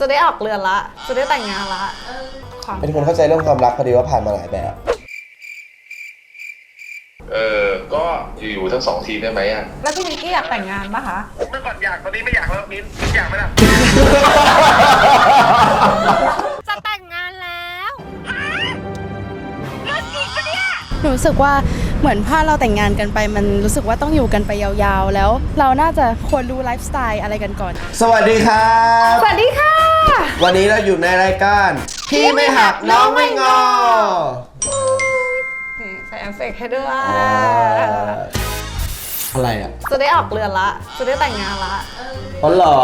จะได้ออกเรือนละ จะได้แต่งงานละความเป็นคนเข้าใจเรื่องความรักพอดีว่าผ่านมาหลายแบบ เออก็อยู่ๆทั้งสองทีมได้ไหมอะ แล้วพี่นิกกี้อยากแต่งงานปะคะเมื่อก่อนอยากตอนนี้ไม่อยากแล้วมิ้นมิ้นอยากไหมล่ะ จะแต่งงานแล้วหนูรู้สึกว่าเหมือนถ้าเราแต่งงานกันไป มันรู้สึกว่าต้องอยู่กันไปยาวๆ แล้ว เราน่าจะควรรู้ไลฟ์สไตล์อะไรกันก่อน สวัสดีครับ สวัสดีค่ะ วันนี้เราอยู่ในรายการพี่ไม่หักน้องไม่งอนี่ใส่เอฟเฟกต์ให้ด้วยอะไรอะจะได้ออกเรือนละ จะได้แต่งงานละอ๋อเหรอ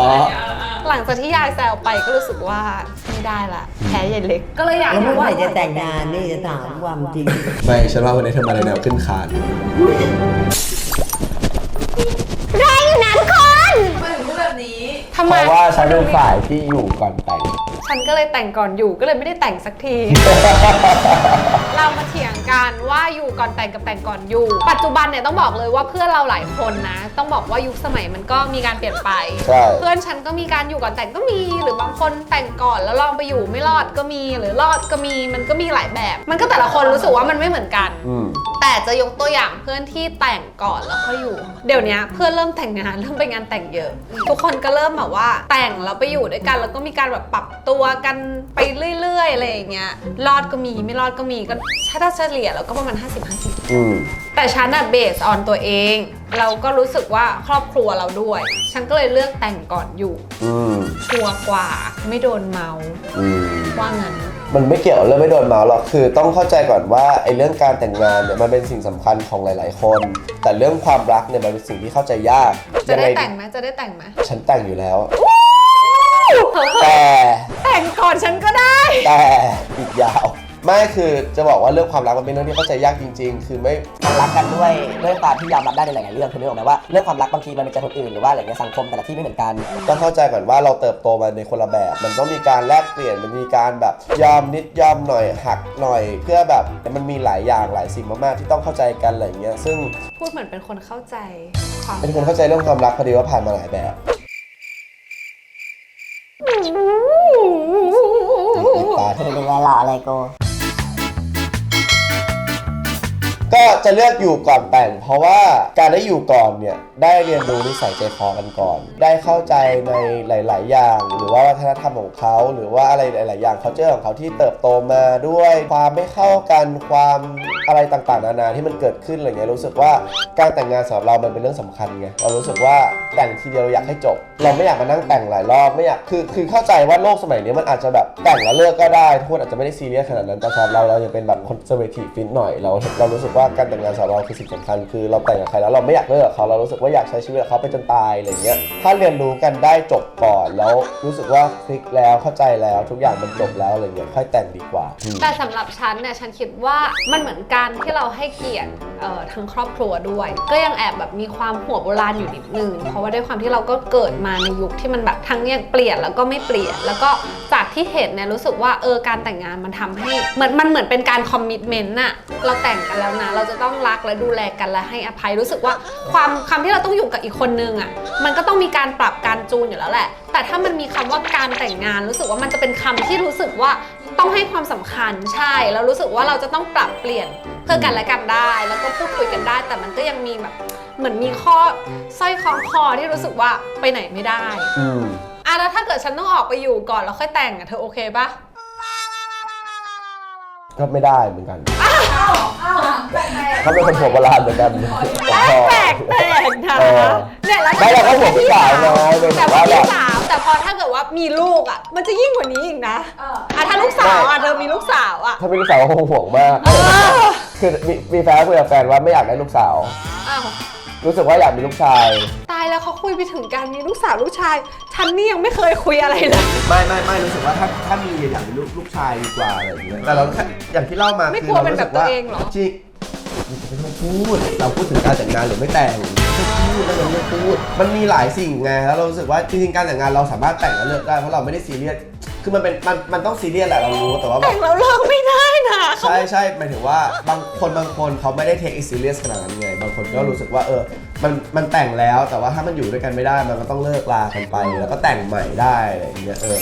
หลังจากที่ยายแซวไปก็รู้สึกว่าไม่ได้ละแพ้ยายเล็ก ก็เลยอยากแล้วเมื่รู้อไหว่าร่จะแต่งงานนี่จะถามความจริง ไม่ฉันว่าวันนี้เธอมาในแนวขึ้นคาน ได้อยู่นะทุกคน ทำเพไม ราะว่าฉันเป็นฝ่ายที่อยู่ก่อนแต่ง ฉันก็เลยแต่งก่อนอยู่ก็เลยไม่ได้แต่งสักที เรามาเถียงกันว่าอยู่ก่อนแต่งกับแต่งก่อนอยู่ ปัจจุบันเนี่ยต้องบอกเลยว่าเพื่อนเราหลายคนนะ ต้องบอกว่ายุคสมัยมันก็มีการเปลี่ยนไป ใช่ เพื่อนฉันก็มีการอยู่ก่อนแต่งก็มี หรือบางคนแต่งก่อนแล้วลองไปอยู่ไม่รอดก็มีหรือรอดก็มีมันก็มีหลายแบบ มันก็แต่ละคนรู้สึกว่ามันไม่เหมือนกัน อืม แต่จะยกตัวอย่างเพื่อนที่แต่งก่อนแล้วค่อยอยู่ เดี๋ยวนี้เพื่อนเริ่มแต่งงานเริ่มไปงานแต่งเยอะ ทุกคนก็เริ่มแบบว่าแต่งแล้วไปอยู่ด้วยกัน แล้วก็มีการแบบปรับตัวกันไปเรื่อยๆอะไรอย่างเงี้ยรอดก็มีไม่รอดก็มีก็ถ้าเฉลี่ยแล้วก็ประมาณ 50-50 อืม แต่ฉันอะเบสออนตัวเอง เราก็รู้สึกว่าครอบครัวเราด้วย ฉันก็เลยเลือกแต่งก่อนอยู่ อืม ชัวร์กว่าไม่โดนเมาอืม ว่างั้น มันไม่เกี่ยวกับเรื่องไม่โดนเมาหรอกคือต้องเข้าใจก่อนว่าไอ้เรื่องการแต่งงานเนี่ยมันเป็นสิ่งสำคัญของหลาย ๆ คน แต่เรื่องความรักเนี่ยมันเป็นสิ่งที่เข้าใจยากจะได้ยังงแต่งไหมจะได้แต่งไหมฉันแต่งอยู่แล้วเผลอแต่ๆแต่งก่อนฉันก็ได้ แต่อีกยาว ไม่คือจะบอกว่าเรื่องความรักมันเป็นเรื่องที่เข้าใจยากจริง ๆ คือไม่ มันรักกันด้วยด้วยความที่ยอมรับได้ในหลายๆเรื่องคือนึกออกไหมว่าเรื่องความรักบางทีมันเป็นใจคนอื่นหรือว่าอะไรเงี้ยสังคมแต่ละที่ไม่เหมือนกัน ต้องเข้าใจก่อนว่าเราเติบโตมาในคนละแบบ มันต้องมีการแลกเปลี่ยน มันมีการแบบยอมนิดยอมหน่อยหักหน่อย เพื่อแบบมันมีหลายอย่างหลายสิ่งมากๆที่ต้องเข้าใจกันอะไรอย่างเงี้ย ซึ่งพูดเหมือนเป็นคนเข้าใจความเป็นคนเข้าใจเรื่องความรักพอดีว่าผ่านมาหลายแบบ ตายเธอเป็นเวลาอะไรโก ก็จะเลือกอยู่ก่อนแต่ง เพราะว่าการได้อยู่ก่อนเนี่ยได้เรียนรู้นิสัยใจคอกันก่อน ได้เข้าใจในหลาย ๆ อย่าง หรือว่าวัฒนธรรมของเขา หรือว่าอะไรหลาย ๆ อย่างเขาเจอของเขาที่เติบโตมาด้วยความไม่เข้ากันความอะไรต่าง ๆ นานาที่มันเกิดขึ้นอะไรเงี้ยรู้สึกว่าการแต่งงานสำหรับเรามันเป็นเรื่องสำคัญไงเรารู้สึกว่าแต่งทีเดียวอยากให้จบ เราไม่อยากมานั่งแต่งหลายรอบไม่อยากคือคือเข้าใจว่าโลกสมัยนี้มันอาจจะแบบแต่งแล้วเลิกก็ได้ทุกคนอาจจะไม่ได้ซีเรียสขนาดนั้นแต่สำหรับเราเรายังเป็นแบบคอนเซอร์เวทีฟฟินหน่อยเราเรารู้สึกว่าการแต่งงานสำหรับเราคือสิ่งสำคัญคือเราแต่งกับใครแล้วเราไม่อยากเลิกกับเขาเรารู้สึกว่าอยากใช้ชีวิตกับเขาไปจนตายอะไรเงี้ยถ้าเรียนรู้กันได้จบก่อนแล้วรู้สึกว่าคลิกแล้วเข้าใจแล้วทุกอย่างมันจบแล้วอะไรเงี้ยค่อยแต่งดีกว่าอืม แต่สำหรับฉันเนี่ยฉันคิดว่ามันเหมือนการที่เราให้เกียรติเอ่อทั้งครอบครัวด้วย ก็ยังแอบแบบมีความหัวโบราณอยู่นิดนึง เพราะว่าด้วยความที่เราก็เกิดมาในยุคที่มันแบบทั้งยังเปลี่ยนแล้วก็ไม่เปลี่ยน แล้วก็จากที่เห็นเนี่ยรู้สึกว่าเออการแต่งงานมันทำให้เหมือนมันเหมือนเป็นการคอมมิชเมนต์น่ะเราแต่งกันแล้วนะเราจะต้องรักและดูแลกันและให้อภัยรู้สึกว่าความคำที่เราต้องอยู่กับอีกคนนึงอะมันก็ต้องมีการปรับการจูนอยู่แล้วแหละ แต่ถ้ามันมีคำว่าการแต่งงาน รู้สึกว่ามันจะเป็นคำที่รู้สึกว่าต้องให้ความสำคัญใช่แล้วรู้สึกว่าเราจะต้องปรับเปลี่ยนเพื่อกันและกันได้ แล้วก็พูดคุยกันได้ แต่มันก็ยังมีแบบเหมือนมีข้อสร้อยคล้องคอที่รู้สึกว่าไปไหนไม่ได้อืมอะแล้วถ้าเกิดฉันต้องออกไปอยู่ก่อนแล้วค่อยแต่งอะเธอโอเคปะก็ไม่ได้เหมือนกัน เขาเป็นคนหัวโบราณเหมือนกันแปลกแปลกนะเออเนี่ยแล้วไม่เราก็ห่วงพี่สาวไงเป็นแต่ว่าแบบ พี่สาวแต่พอถ้าเกิดว่ามีลูกอะ มันจะยิ่งกว่านี้อีกนะอะถ้าลูกสาวอะเธอมีลูกสาวอะถ้าเป็นลูกสาวก็คงห่วงมาก เออคือมีมีแฟนคุยกับแฟนว่าไม่อยากได้ลูกสาว อ้าวรู้สึกว่าอยากมีลูกชาย ตายแล้วเขาคุยไปถึงการมีลูกสาวลูกชาย ฉันนี่ยังไม่เคยคุยอะไรเลย ไม่ไม่ไม่รู้สึกว่าถ้าถ้ามีอยากมีลูกลูกชายดีกว่าอะไรอย่างเงี้ยแต่เราแค่อย่างที่เล่ามาไม่คืกลัวราเป็นแบบตัวเองเหรอ จริง ไม่ต้องพูด เราพูดถึงการแต่งงานหรือไม่แต่งไม่พูดแล้วเราไม่พูด มันมีหลายสิ่งไงแล้วเรารู้สึกว่าจริงๆการแต่งงานเราสามารถแต่งแล้วเลิกได้เพราะเราไม่ได้ซีเรียส คือมันเป็นมันมันต้องซีเรียสแหละเรารู้แต่ว่าแบแต่บงแล้วเลิกไม่ได้นะเขาใช่ใช่หมายถึงว่าบางคนบางคนเขาไม่ได้เทคอีซีเรียสขนาดนั้นไงบางคนก็รู้สึกว่าเออมันมันแต่งแล้วแต่ว่าถ้ามันอยู่ด้วยกันไม่ได้มันก็ต้องเลิกลากันไป แล้วก็แต่งใหม่ได้อะไรอย่างเงี้ยเออ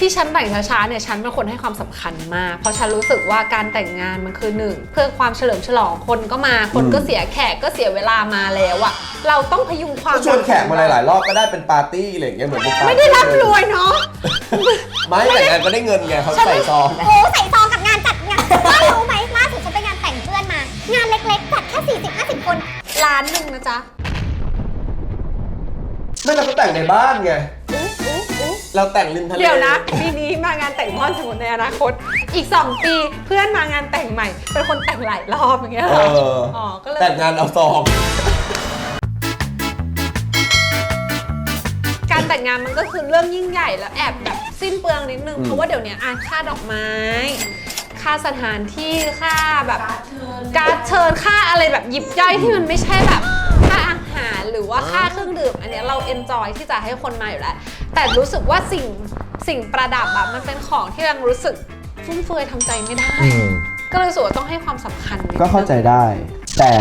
ที่ฉันแต่งช้าๆเนี่ยฉันเป็นคนให้ความสำคัญมาก เพราะฉันรู้สึกว่าการแต่งงานมันคือหนึ่งเพื่อความเฉลิมฉลองคนก็มาคนก็เสียแขกก็เสียเวลามาแล้วอะเราต้องพยุงความก็ชวนแขกมาหลายๆรอบก็ได้เป็นปาร์ตี้อะไรอย่างเงี้ยเหมือนเป็นปาร์ตี้ไม่ได้ร่ำรวยเนาะไม่แต่งงานก็ได้เงินไงเขาใส่ซองโอ้ใส่ซองกับงานจัดงานไม่รู้ไหมล่าสุดฉันไปงานแต่งเพื่อนมางานเล็กๆจัดแค่ 40 50 คนล้านหนึ่งนะจ๊ะไม่เราก็แต่งในบ้านไงอุ๊อุ๊อุ๊ เราแต่งริมทะเลเดี๋ยวนะปีนี้มางานแต่งพ่อนสมมติในอนาคต อีก 2 ปีเพื่อนมางานแต่งใหม่ เป็นคนแต่งหลายรอบอย่างเงี้ยเหเอรอออ๋อก็เลยแต่งงานเอาซองการแต่งงานมันก็คือเรื่องยิ่งใหญ่แล้วแอบแบบสิ้นเปลืองนิดนึงอืมเพราะว่าเดี๋ยวนี้อะค่าดอกไม้ ค่าสถานที่ค่าแบบ การดเชิญค่าอะไรแบบยิบย่อยที่มันไม่ใช่แบบค่าอา หารหรือว่าค่าเครื่องดื่ม อันเนี้ยเราเอนจอยที่จะให้คนมาอยู่แล้ว แต่รู้สึกว่าสิ่งสิ่งประดับอะมันเป็นของที่ยังรู้สึกฟุ่มเฟือยทำใจไม่ได้ก็เลยรู้สึกว่าต้องให้ความสำคัญนิดนึงก็เข้าใจได้ แต่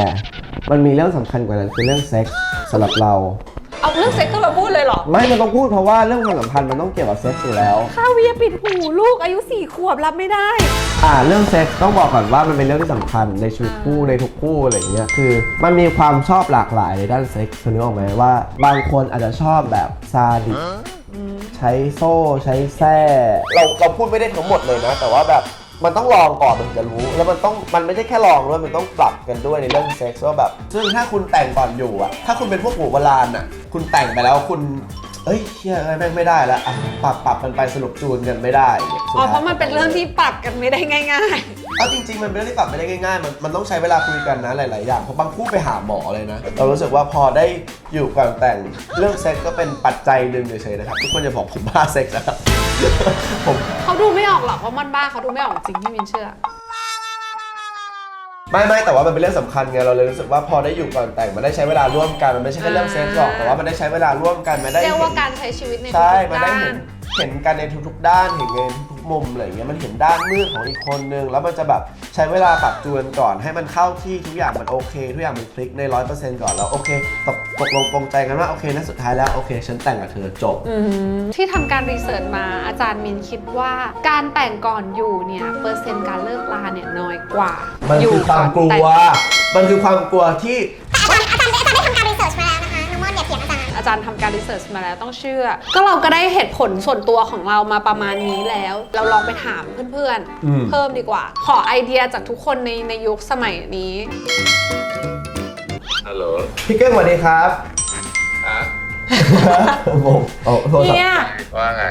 มันมีเรื่องสำคัญกว่านั้นคือเรื่องเซ็กส์สำหรับเรา เอาเรื่องเซ็กก็มาพูดเลยเหรอ ไม่มันต้องพูดเพราะว่าเรื่องความสัมพันธ์มันต้องเกี่ยวกับเซ็กส์อยู่แล้ว ข้าเวียปิดหูลูกอายุสี่ขวบรับไม่ได้ อ่าเรื่องเซ็กส์ต้องบอกก่อนว่ามันเป็นเรื่องที่สำคัญในชีวิตคู่ในทุกคู่อะไรอย่างเงี้ยคือ มันมีความชอบหลากหลายในด้านเซ็กส์คุณนึกออกไหมว่า บางคนอาจจะชอบแบบซาดิสใช้โซ่ใช้แส้เราเราพูดไม่ได้ทั้งหมดเลยนะ แต่ว่าแบบ มันต้องลองก่อนมันถึงจะรู้ แล้วมันต้องมันไม่ได้แค่ลองด้วยมันต้องปรับกันด้วยในเรื่องเซ็กซ์ว่าแบบ ซึ่งถ้าคุณแต่งก่อนอยู่อะถ้าคุณเป็นพวกหัวโบราณอะคุณแต่งไปแล้วคุณ เอ้ยเชี่ยแม่งไม่ได้แล้วอะปรับปรับกันไปสรุปจูนกันไม่ได้อ๋อเพราะมันเป็นเรื่องที่ปรับกันไม่ได้ง่าย เอาจริงๆ มันเป็นเรื่องที่ปรับไม่ได้ง่ายๆ มันมันต้องใช้เวลาคุยกันนะหลาย ๆ อย่าง เพราะบางคู่ไปหาหมอเลยนะ เรารู้สึกว่าพอได้อยู่ก่อนแต่งเรื่องเซ็กก็เป็นปัจจัยหนึ่งเฉยๆนะครับ ทุกคนอย่าบอกผมบ้าเซ็กนะครับ ผมๆเขาดูไม่ออกหรอกว่ามันบ้าเขาดูไม่ออกจริงที่มินเชื่อ ไม่ไม่แต่ว่ามันเป็นเรื่องสำคัญไง เราเลยรู้สึกว่าพอได้อยู่ก่อนแต่งมันได้ใช้เวลาร่วมกัน มันไม่ใช่แค่เรื่องเซ็กหรอก แต่ว่ามันได้ใช้เวลาร่วมกัน มันได้เรียกเห็ว่านการใช้ชีวิตในใช่ทุกมันๆได้ด้าเห็นน เห็นกันในทุกๆด้านเห็นในทุกๆมุมอะไรอย่างเงี้ยมันเห็นด้านมืดของอีกคนนึง แล้วมันจะแบบใช้เวลาปรับจูนก่อนให้มันเข้าที่ทุกอย่างมันโอเค ทุกอย่างมันคลิกในร้อยเปอร์เซ็นต์ก่อนแล้วโอเคตกตกลงปรงใจกันว่าโอเคนะสุดท้ายแล้วโอเค ฉันแต่งกับเธอจบ อืมที่ทำการรีเสิร์ชมาอาจารย์มินคิดว่าการแต่งก่อนอยู่เนี่ยเปอร์เซ็นต์การเลิกลาเนี่ยน้อยกว่ามันคือความกลัแต่งวมันคือความกลัวที่ อย่าเถียงอาจารย์อาจารย์ทำการรีเสิร์ชมาแล้วต้องเชื่อ ก็เราก็ได้เหตุผลส่วนตัวของเรามาประมาณนี้แล้ว เราลองไปถามเพื่อนอืมๆเพิ่มดีกว่า ขอไอเดียจากทุกคนในในยุคสมัยนี้ฮัลโหลพี่เกิ้งสวัสดีครับฮะงงโอ้โทษครับเนี่ยว่าไง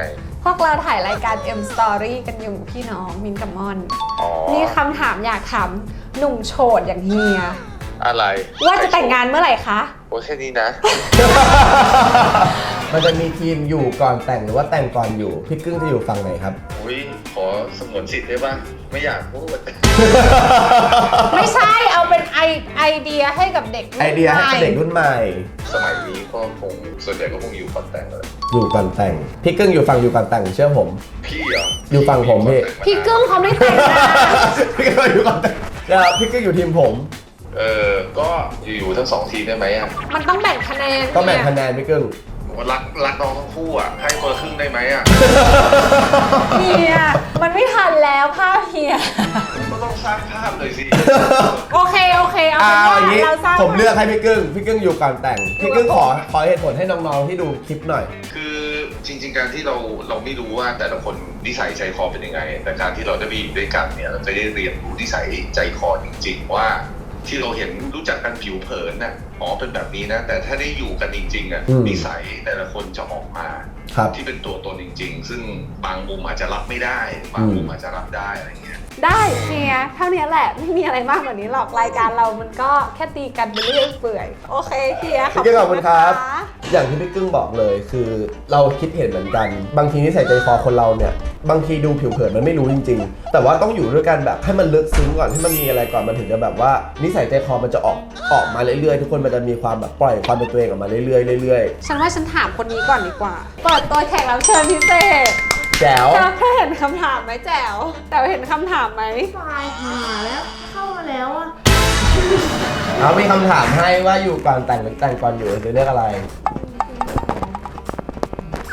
พวกเราถ่ายรายการ M Story กันอยู่พี่น้องมินกับมอนอ๋อมีคำถามอยากถามหนุ่มโฉดอย่างเฮีย อะไรว่าจะแต่งงานเมื่อไหร่คะ โอ้แค่นี้นะ มันจะมีทีมอยู่ก่อนแต่งหรือว่าแต่งก่อนอยู่ พี่กึ้งจะอยู่ฝั่งไหนครับ อุ้ยขอสงวนสิทธิ์ได้ป่ะ ไม่อยากพูด ไม่ใช่เอาเป็นไอไอเดียให้กับเด็กรุ่นไอเดียให้กับเด็กใหม่รุ่นใหม่ สมัยนี้ก็คงส่วนใหญ่ก็คงอยู่ก่อนแต่งเลยอยู่ก่อนแต่ง พี่กึ้งอยู่ฝั่งอยู่ก่อนแต่งเชื่อผม พี่เหรออยู่ฝั่งผมพี่ พี่กึ้งเขาไม่แต่งงานพี่กึ้งอยู่ก่อนแต่งเดี๋ยวพี่กึ้งอยู่ทีมผม เออก็อยู่ๆทั้งสองทีมได้ไหมอะมันต้องแบ่งคะแนนก็แบ่งเนี่ยคะแนนพี่กึ้งรักรักน้องทั้งคู่อะให้คนละครึ่งได้ไหมอะเฮียมันไม่ทันแล้วภาพเฮียก็ต้องสร้างภาพเลยสิโอเคโอเคเอาอ่าเป็นว่าอย่างนี้เราสร้างผมเลือกให้พี่กึ้งพี่กึ้งอยู่ก่อนแต่งพี่กึ้งขอขอเหตุผลให้น้องๆที่ดูคลิปหน่อย คือจริง ๆ การที่เราเราไม่รู้ว่าแต่ละคนนิสัยใจคอเป็นยังไง แต่การที่เราได้ไปอยู่ด้วยกันเนี่ยเราจะได้เรียนรู้นิสัยใจคอจริง ๆ ว่า ที่เราเห็นรู้จักกันผิวเผินน่ะอ๋อเป็นแบบนี้นะ แต่ถ้าได้อยู่กันจริงๆอะอืมนิสัยแต่ละคนจะออกมาครับที่เป็นตัวตนจริง ๆ ซึ่งบางมุมอาจจะรับไม่ได้ บางมุมอาจจะรับได้อะไรเงี้ย ได้เฮียเท่านี้แหละ ไม่มีอะไรมากกว่านี้หรอกรายการเรามันก็แค่ตีกันไปเรื่อยเปื่อย โอเคเฮียพี่กึ้งขอบคุณครับนะะอย่างที่พี่กึ้งบอกเลยคือเราคิดเห็นเหมือนกัน บางทีนิสัยใจคอคนเราเนี่ย บางทีดูผิวเผินมันไม่รู้จริง ๆ แต่ว่าต้องอยู่ด้วยกันแบบให้มันลึกซึ้งก่อนให้มันมีอะไรก่อนมันถึงจะแบบว่า นิสัยใจคอมันจะออกออกมาเรื่อยๆ ทุกคนมันจะมีความแบบปล่อยความเป็นตัวเองออกมาเรื่อยๆเรื่อยฉันว่าฉันถามคนนี้ก่อนดีกว่าเปิดตัวแขกรับเชิญพิเศษๆ แจ๋วเธอเคยเห็นคำถามไหมแจ๋วแต่เห็นคำถามไหมเอามีคำถามให้ว่าอยู่ก่อนแต่งหรือแต่งก่อนอยู่จะเลือกอะไร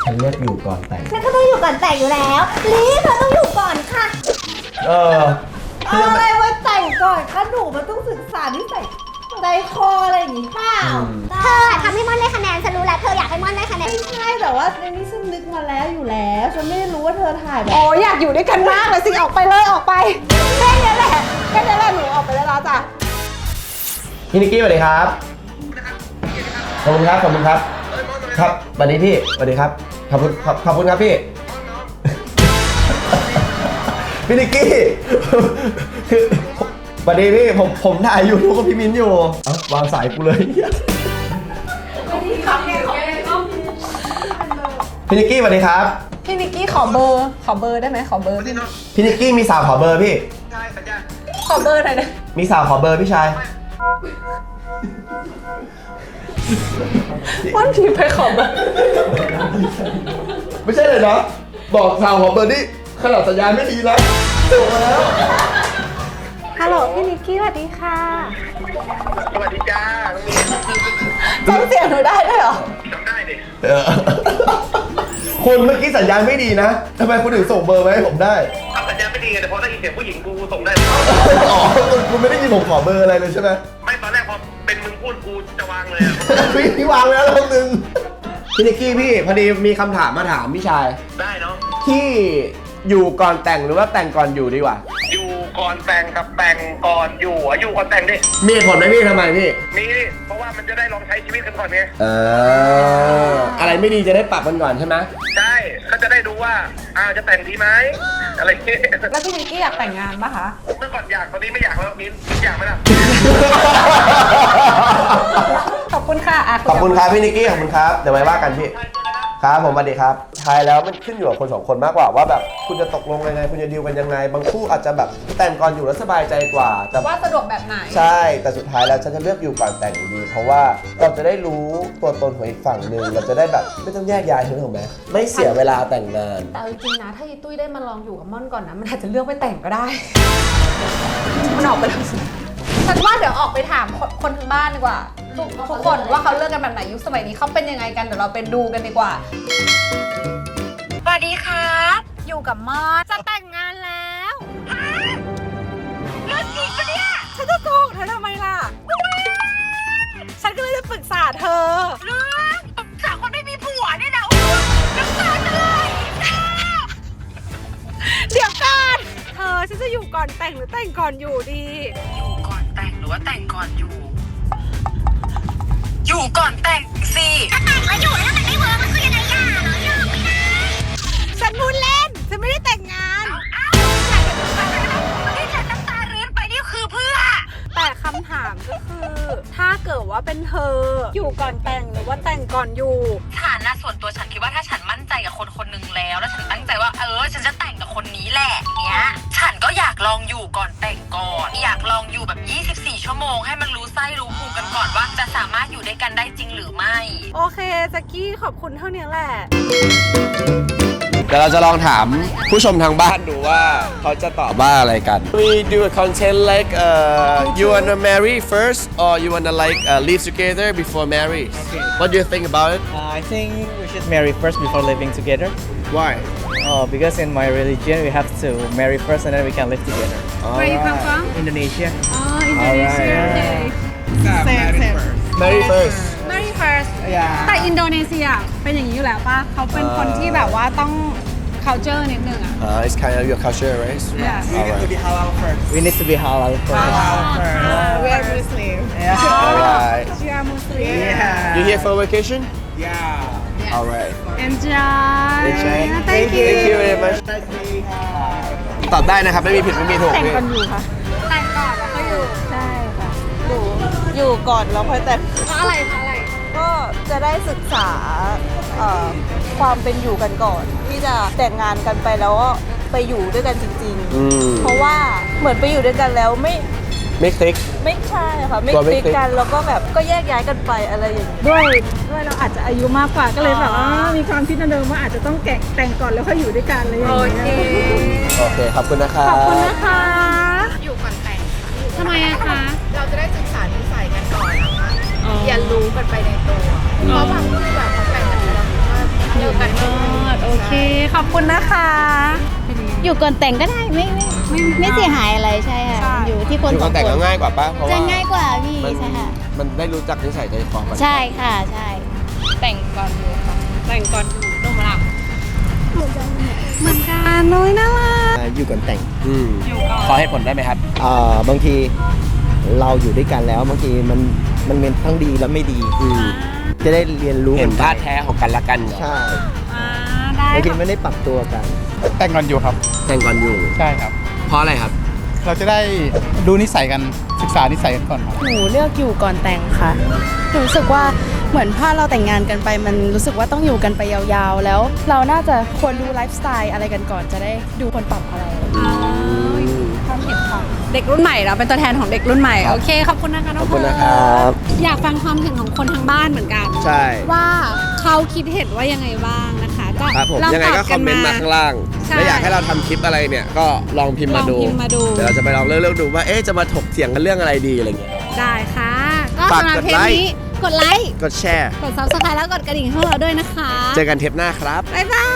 แฉฉันเลือกอยู่ก่อนแต่งฉันก็ต้องอยู่ก่อนแต่งอยู่แล้วลีเธอต้องอยู่ก่อนค่ะเออคืออะไรว่าแต่งก่อนก็หนูมันต้องศึกษานิสัยใจคออะไรอย่างงี้เปล่าเธออะทำให้ม่อนได้คะแนน ฉันรู้แล้วเธออยากให้ม่อนได้คะแนน ไม่ใช่แต่ว่าในนี้ฉันนึกมาแล้วอยู่แล้วฉันไม่ได้รู้ว่าเธอถ่ายแบบโอ้อยากอยู่ด้วยกันมากเลยสิออกไปเลยออกไปแค่นี้แหละแค่นี้แหละหนูออกไปได้แล้วจ้ะพี่นิกกี้สวัสดีครับขอบคุณครับขอบคุณครับ ครับสวัสดีพี่สวัสดีครับขอบคุณขอบขอบคุณครับพี่พี่นิกกี้คือสวัสดีพี่ผมผมถ่ายยูทูบกับพี่มิ้นอยู่เอ้าวางสายกูเลย พี่นิกกี้สวัสดีครับ พี่นิกกี้ขอเบอร์ ขอเบอร์ได้ไหมขอเบอร์ที่น้องพี่นิกกี้มีสาวขอเบอร์พี่ชายสัญญาขอเบอร์หน่อยนะมีสาวขอเบอร์พี่ชายว่านทีไปขอเบอร์ ไม่ใช่เลยนะ บอกสาวขอเบอร์นี่ขนาดสัญญาณไม่ดีนะถูกแล้ว ฮัลโหลพี่นิกกี้สวัสดีค่ะสวัสดีจ้าน้องมิ้นจำเสียงหนูได้ด้วยเหรอ จำได้ดิ เออ คุณเมื่อกี้สัญญาณไม่ดีนะทำไมคุณถึงส่งเบอร์มาให้ผมได้ทำสัญญาณไม่ดีไงแต่พอได้ยินเสียงผู้หญิงกูส่งได้ อ๋อคุณคุณไม่ได้ยินผมขอเบอร์อะไรเลยใช่ไหมไม่ตอนแรกพอเป็นมึงพูดกูจะวางเลยอะพี่พี่วางไว้แล้วรอบนึงพี่นิกกี้พี่พอดีมีคำถามมาถามพี่ชาย ได้เนาะที่อยู่ก่อนแต่งหรือว่าแต่งก่อนอยู่ดีกว่า อยู่ก่อนแต่งกับแต่งก่อนอยู่อะอยู่ก่อนแต่งดิมีเหตุผลไหมพี่ทำไมพี่ มีดิเพราะว่ามันจะได้ลองใช้ชีวิตกันก่อนไง เออ อะไรไม่ดีจะได้ปรับมันก่อนใช่ไหมใช่ก็จะได้ดู ว่าอ้าวจะแต่งดีไหมอะไรอย่างเงี้ยแล้วพี่นิกกี้อยากแต่งงานปะคะ เมื่อก่อนอยากตอนนี้ไม่อยากแล้วมิ้นอยากไหมล่ะ ขอบคุณค่ะอะขอบคุณครับพี่นิกกี้ขอบคุณครับ เดี๋ยวไว้ว่ากันพี่ ครับผมสวัสดีครับทายแล้วมันขึ้นอยู่กับคนสองคนมากกว่าว่าแบบคุณจะตกลงยังไง คุณจะดีลกันยังไง บางคู่อาจจะแบบแต่งก่อนอยู่แล้วสบายใจกว่าแต่ ว่าสะดวกแบบไหน ใช่แต่สุดท้ายแล้วฉันจะเลือกอยู่ก่อนแต่งอยู่ดี เพราะว่าเราจะได้รู้ตัวตนของอีกฝั่งหนึ่งเราจะได้แบบไม่ต้องแยกย้ายถึงถูกไหมไม่เสียเวลาแต่งงาน แต่เอาจริงๆนะ ถ้ายีตุ้ยได้มาลองอยู่กับม่อนก่อนนะ มันอาจจะเลือกไปแต่งก็ได้ มันออกไปแล้วสิ ฉันว่าเดี๋ยวออกไปถามคนคนทางบ้านดีกว่าทุกทุกคนว่าเขาเลือกกันแบบไหนยุคสมัยนี้เขาเป็นยังไงกันเดี๋ยวเราไปดูกันดีกว่า สวัสดีครับ อยู่กับมอสจะแต่งงานแล้วเรื่องจริงปะเนี่ยฉันจะโกหกเธอทำไมล่ะ ฉันก็เลยจะปรึกษาเธอ เรื่องปรึกษาคนไม่มีผัวเนี่ยนะโอ้โหน้ำตาจะไหลเดี๋ยวก่อนเธอฉันจะอยู่ก่อนแต่งหรือแต่งก่อนอยู่ดี อยู่ก่อนแต่งหรือ ว่าแต่งก่อนอยู่ อยู่ก่อนแต่งสิถ้าแต่งแล้วอยู่แล้วมันไม่เวิร์กมันคือยังไงย่าเหรออยู่ไม่ได้ฉันพูดเล่น ฉันไม่ได้แต่งงาน ที่ฉันน้ำตารื้นไปนี่คือเพื่อ แต่คำถามก็คือ ถ้าเกิดว่าเป็นเธอ อยู่ก่อนแต่งหรือว่าแต่งก่อนอยู่ฉั กกี้ขอบคุณเท่านี้แหละ เดี๋ยวเราจะลองถามผู้ชมทางบ้านดูว่าเขาจะตอบว่าอะไรกัน We do a content like uh, you wanna marry first or you wanna like uh, live together before marry What do you think about it Uh, I think we should marry first before living together. Why Oh, because in my religion we have to marry first and then we can live together. Where you come from Indonesia. Oh Indonesia Alright. Marry first Marry first Yeah. แต่อินโดนีเซียเป็นอย่างนี้อยู่แล้วป่ะเขาเป็นคนที่แบบว่าต้อง culture นิดนึงอะ uh, It's kind of your culture right Yes. Alright be halal first. We need to be halal first. we are Muslim Yeah. Alright You are Muslim Yeah. You here for vacation Yeah. Alright Enjoy Enjoy. Thank you Thank you very much ตอบได้นะครับ ไม่มีผิดไม่มีถูกแต่งพี่ก่อนอยู่ค่ะแต่งก่อนแล้วก็อยู่ ใช่ค่ะอยู่อยู่ก่อนแล้วค่อยแต่ง เพราะอะไรเพราะอะไรก็ จะได้ศึกษาเอ่อความเป็นอยู่กันก่อน ที่จะแต่งงานกันไปแล้วก็ไปอยู่ด้วยกันจริงอืม ๆ เพราะว่าเหมือนไปอยู่ด้วยกันแล้วไม่ไม่คลิก ไม่ใช่ค่ะ ไม่กลัวคไม่ลิก คลิกกันแล้วก็แบบก็แยกย้ายกันไปอะไรอย่างนี้ด้วยด้วยเราอาจจะอายุมากกว่าก็เลยแบบว่ามีความคิดเดิมๆว่าอาจจะต้องแกะแต่งก่อนแล้วค่อยอยู่ด้วยกันอะไรอย่างโอเงี้เคยโอเค ขอบคุณนะครับ ขอบคุณนะคะ อยู่ก่อนแต่งทำไมอะคะ เราจะได้ศึกษา รียนรู้กันไปในตัวเพราะบางคู่แบบเขาแต่งกันไปแล้วคิดว่าอยู่กันก่อนโอเค ขอบคุณนะคะ อยู่ก่อนแต่งก็ได้ไม่ไม่ไม่ไม่เสียหายอะไรใช่ค่ะมันอยู่ที่คนอยู่สก่ออนงแต่งคก็นง่ายกว่าปะเพราะจะว่าง่ายกว่าพี่มันใช่ค่ะ มันได้รู้จักนิสัยใจคอกัน ใช่ค่ะใช่ แต่งก่อนอยู่ค่ะแต่งก่อนอยู่ต้องมาละเหมือนกันเหมือนกันน้อยน่ารักอยู่ก่อนแต่งอืมอยู่ก่อน ขอให้ผลได้ไหมครับ อ่าบางทีเราอยู่ด้วยกันแล้วบางทีมัน มันเป็นทั้งดีและไม่ดีอืมจะได้เรียนรู้เห็นกัไปท่าแท้ของกันและกันเหรอใช่อ่าได้บางทีค่ะไม่ได้ปรับตัวกัน แต่งก่อนอยู่ครับแต่งก่อนอยู่ ใช่ครับ เพราะอะไรครับ เราจะได้ดูนิสัยกันศึกษานิสัยกันก่อนครับ หนูเลือกอยู่ก่อนแต่งค่ะหนูรู้สึกว่าเหมือนถ้าเราแต่งงานกันไป มันรู้สึกว่าต้องอยู่กันไปยาวๆ แล้ว เราน่าจะควรรู้ไลฟ์สไตล์อะไรกันก่อนจะได้ดูคนปรับอะไรความเห็นของ เด็กรุ่นใหม่เราเป็นตัวแทนของเด็กรุ่นใหม่โอเคขอบคุณนะคะน้ขออบงคุณนะคเพิรัร์บลอยากฟังความเห็นของคนทางบ้านเหมือนกัน ใช่ ว่าเขาคิดเห็นว่ายังไงบ้างนะคะก็ครับผมลอยังไงก็ตบคอมเมนต์มาข้างล่างใช่และอยากให้เราทำคลิปอะไรเนี่ยก็ลองพิมพ์มาดูลองพิมพ์มาดูเดี๋ยวเราจะไปลองเลือกๆดูว่าเอ๊ะจะมาถกเถียงกันเรื่องอะไรดีอะไรเงี้ยได้ค่ะก็ฝากสำหรับกดเทปไลค์นี้กดไลค์กดแชร์กด subscribe แล้วกดกระดิ่งให้พวกเราด้วยนะคะ เจอกันเทปหน้าครับบ๊ายบาย